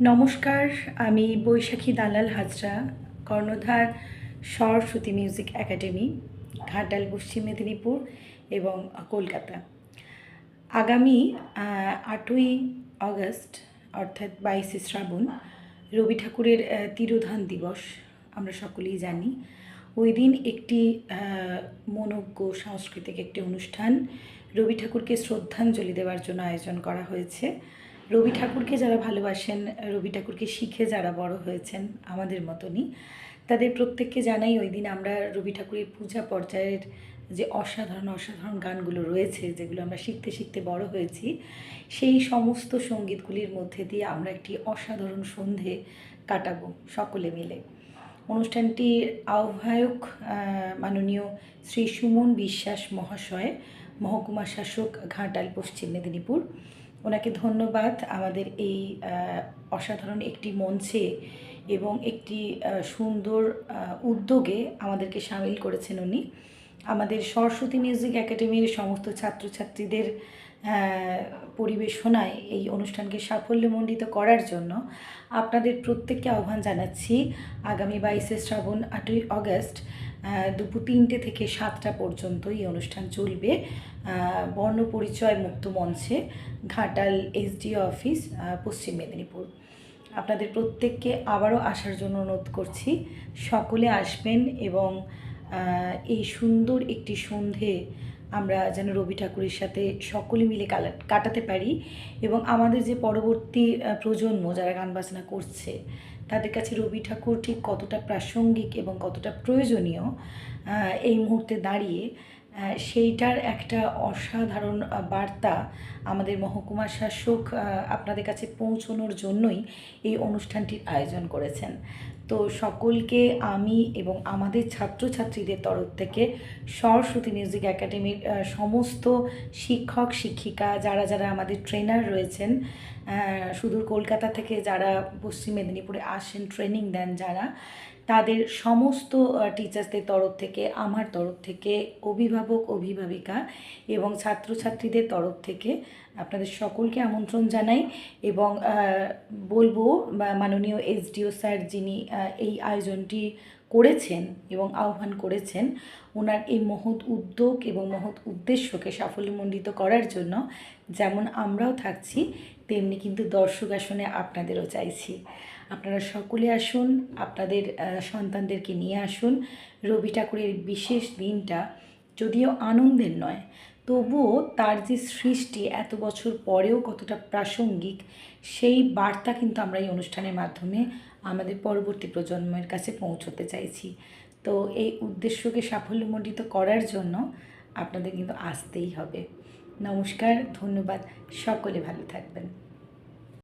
নমস্কার, আমি বৈশাখী দালাল হাজরা, কর্ণধার সরস্বতী মিউজিক একাডেমি, ঘাটাল, পশ্চিম মেদিনীপুর এবং কলকাতা। আগামী আটই আগস্ট, অর্থাৎ বাইশে শ্রাবণ, রবি ঠাকুরের তিরোধান দিবস, আমরা সকলেই জানি। ওই দিন একটি মনোজ্ঞ সাংস্কৃতিক একটি অনুষ্ঠান রবি ঠাকুরকে শ্রদ্ধাঞ্জলি দেওয়ার জন্য আয়োজন করা হয়েছে। রবি ঠাকুরকে যারা ভালোবাসেন, রবি ঠাকুরকে শিখে যারা বড় হয়েছেন আমাদের মতনই, তাদের প্রত্যেককে জানাই ওই দিন আমরা রবি ঠাকুরের পূজা পর্যায়ের যে অসাধারণ অসাধারণ গানগুলো রয়েছে, যেগুলো আমরা শিখতে শিখতে বড় হয়েছি, সেই সমস্ত সঙ্গীতগুলির মধ্যে দিয়ে আমরা একটি অসাধারণ সন্ধে কাটাবো সকলে মিলে। অনুষ্ঠানটির আহ্বায়ক মাননীয় শ্রী সুমন বিশ্বাস মহাশয়, মহকুমা শাসক, ঘাটাল, পশ্চিম মেদিনীপুর। ওনাকে ধন্যবাদ আমাদের এই অসাধারণ একটি মঞ্চে এবং একটি সুন্দর উদ্যোগে আমাদেরকে সামিল করেছেন উনি। আমাদের সরস্বতী মিউজিক একাডেমির সমস্ত ছাত্রছাত্রীদের পরিবেশনায় এই অনুষ্ঠানকে সাফল্যমণ্ডিত করার জন্য আপনাদের প্রত্যেককে আহ্বান জানাচ্ছি। আগামী বাইশে শ্রাবণ আটই আগস্ট আহ, দুপুর তিনটে থেকে সাতটা পর্যন্ত এই অনুষ্ঠান চলবে। বর্ণপরিচয় মুক্ত মঞ্চে ঘাটাল এসডিও অফিস পশ্চিম মেদিনীপুর। আপনাদের প্রত্যেককে আবারও আসার জন্য অনুরোধ করছি। সকলে আসবেন এবং এই সুন্দর একটি সন্ধে আমরা যেন রবি ঠাকুরের সাথে সকলে মিলে কাটাতে পারি এবং আমাদের যে পরবর্তী প্রজন্ম যারা গান বাজনা করছে, তাদের কাছে রবি ঠাকুর ঠিক কতটা প্রাসঙ্গিক এবং কতটা প্রয়োজনীয় এই মুহূর্তে দাঁড়িয়ে সেইটার একটা অসাধারণ বার্তা আমাদের মহকুমা শাসক আপনাদের কাছে পৌঁছানোর জন্যই এই অনুষ্ঠানটির আয়োজন করেছেন। তো সকলকে আমি এবং আমাদের ছাত্রছাত্রীদের তরফ থেকে সরস্বতী মিউজিক একাডেমির সমস্ত শিক্ষক, শিক্ষিকা যারা যারা আমাদের ট্রেনার রয়েছেন সুদূর কলকাতা থেকে যারা পশ্চিম মেদিনীপুরে আসেন ট্রেনিং দেন যারা, তাদের সমস্ত টিচার্সদের তরফ থেকে, আমার তরফ থেকে, অভিভাবক, অভিভাবিকা এবং ছাত্রছাত্রীদের তরফ থেকে আপনাদের সকলকে আমন্ত্রণ জানাই এবং বলব মাননীয় এসডিও স্যার যিনি এই আয়োজনটি করেছেন এবং আহ্বান করেছেন ওনার এই মহৎ উদ্যোগ এবং মহৎ উদ্দেশ্যকে সাফল্যমণ্ডিত করার জন্য। যেমন আমরাও থাকছি, তেমনি কিন্তু দর্শক আসনে আপনাদেরও চাইছি। আপনারা সকলে আসুন, আপনাদের সন্তানদেরকে নিয়ে আসুন। রবি ঠাকুরের বিশেষ দিনটা যদিও আনন্দের নয়, তবুও তার যে সৃষ্টি এত বছর পরেও কতটা প্রাসঙ্গিক, সেই বার্তা কিন্তু আমরা এই অনুষ্ঠানের মাধ্যমে আমাদের পরবর্তী প্রজন্মের কাছে পৌঁছতে চাইছি। তো এই উদ্দেশ্যকে সাফল্যমণ্ডিত করার জন্য আপনাদের কিন্তু আসতেই হবে। নমস্কার, ধন্যবাদ। সকলে ভালো থাকবেন।